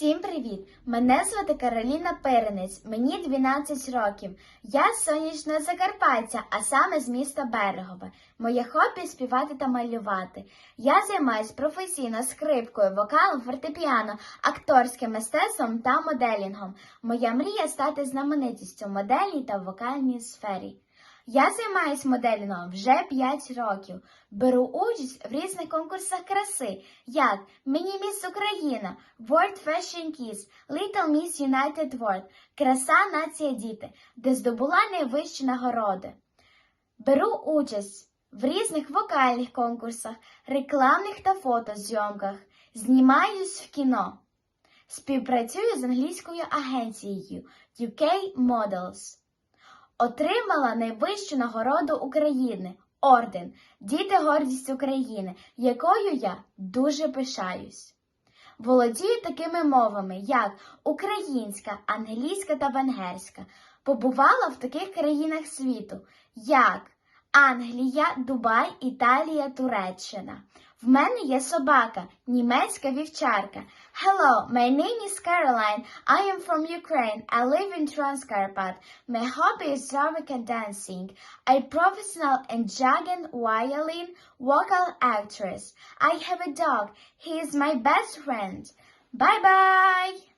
Всім привіт! Мене звати Кароліна Пиринець, мені 12 років. Я з сонячного а саме з міста Берегове. Моє хобі співати та малювати. Я займаюсь професійно скрипкою, вокалом, фортепіано, акторським мистецтвом та моделінгом. Моя мрія стати знаменитістю в модельній та вокальній сфері. Я займаюсь моделінгом вже 5 років. Беру участь в різних конкурсах краси, як Міні-Міс Україна, World Fashion Kiss, Little Miss United World, Краса Нація Діти, де здобула найвищі нагороди. Беру участь в різних вокальних конкурсах, рекламних та фотозйомках, знімаюсь в кіно. Співпрацюю з англійською агенцією UK Models. Отримала найвищу нагороду України орден Діти гордість України, якою я дуже пишаюсь. Володію такими мовами, як українська, англійська та венгерська. Побувала в таких країнах світу, як Англія, Дубай, Італія, Туреччина. В мене є собака, німецька вівчарка. Hello, my name is Caroline. I am from Ukraine. I live in Transcarpat. My hobby is Slavic dancing. I'm professional in Jagan violin vocal actress. I have a dog. He is my best friend. Bye bye!